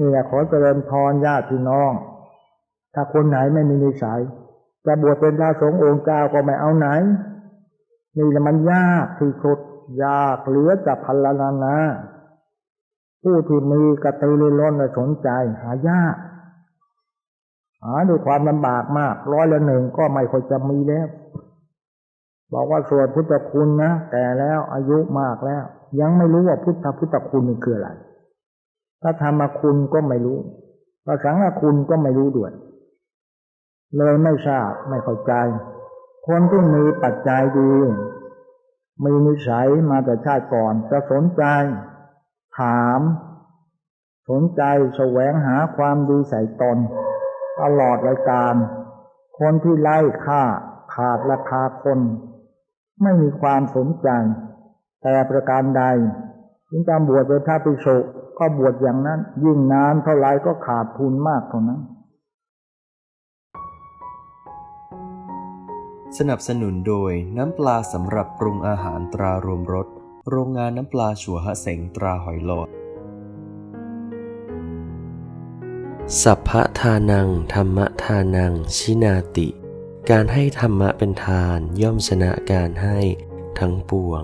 เนี่ยขอเจริญพรญาติพี่น้อง ถ้าคนไหนไม่มีนิสัยจะบวชเป็นพระสงฆ์องค์เจ้าก็ไม่เอาไหน นี่แหละมันยากที่สุดยากเหลือจะพันละนานาผู้ที่มีกระตือรือร้นและสนใจหายาก หาด้วยความลำบากมากร้อยละหนึ่งก็ไม่ค่อยจะมีแล้ว บอกว่าสวดพุทธคุณนะแก่แล้วอายุมากแล้ว ยังไม่รู้ว่าพุทธพุทธคุณนี่คืออะไร พระธรรมคุณก็ไม่รู้พระสังฆคุณก็ไม่รู้ด้วยเลยไม่ทราบไม่เข้าใจ คนที่มีปัจจัยดี มีนิสัยมาแต่ชาติก่อนจะสนใจ ถาม สนใจแสวงหาความดีใส่ตนตลอดรายการ คนที่ไล่ค่าขาดราคาคน ไม่มีความสนใจ แต่ประการใดยิ่งการบวชเป็นพระภิกษุ ก็บวชอย่างนั้น ยิ่งนานเท่าไรก็ขาดทุนมากเท่านั้น สนับสนุนโดยน้ำปลาสำหรับปรุงอาหารตรารวมรสโรงงานน้ำปลาชัวหะเสงตราหอยหลอด สัพพะทานัง ธรรมทานัง ชินาติ การให้ธรรมะเป็นทานย่อมชนะการให้ทั้งปวง